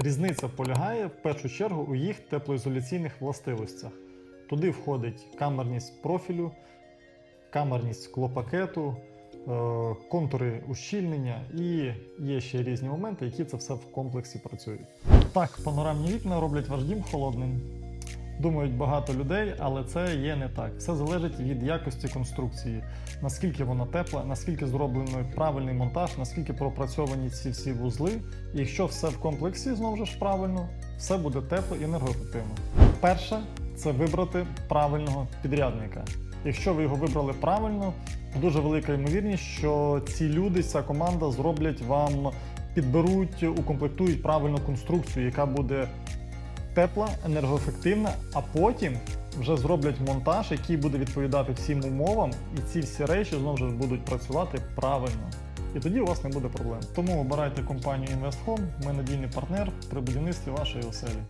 Різниця полягає в першу чергу у їх теплоізоляційних властивостях. Туди входить камерність профілю, камерність склопакету, е, контури ущільнення і є ще різні моменти, які це все в комплексі працюють. Так, панорамні вікна роблять ваш дім холодним. Думають багато людей, але це є не так. Все залежить від якості конструкції, наскільки вона тепла, наскільки зроблений правильний монтаж, наскільки пропрацьовані ці всі вузли. І якщо все в комплексі знову ж правильно, все буде тепло і енергоефективно. Перше це вибрати правильного підрядника. Якщо ви його вибрали правильно, дуже велика ймовірність, що ці люди, ця команда зроблять вам, підберуть, укомплектують правильну конструкцію, яка буде тепла, енергоефективна, а потім вже зроблять монтаж, який буде відповідати всім умовам, і ці всі речі знову ж будуть працювати правильно. І тоді у вас не буде проблем. Тому обирайте компанію InvestHome, ми надійний партнер при будівництві вашої оселі.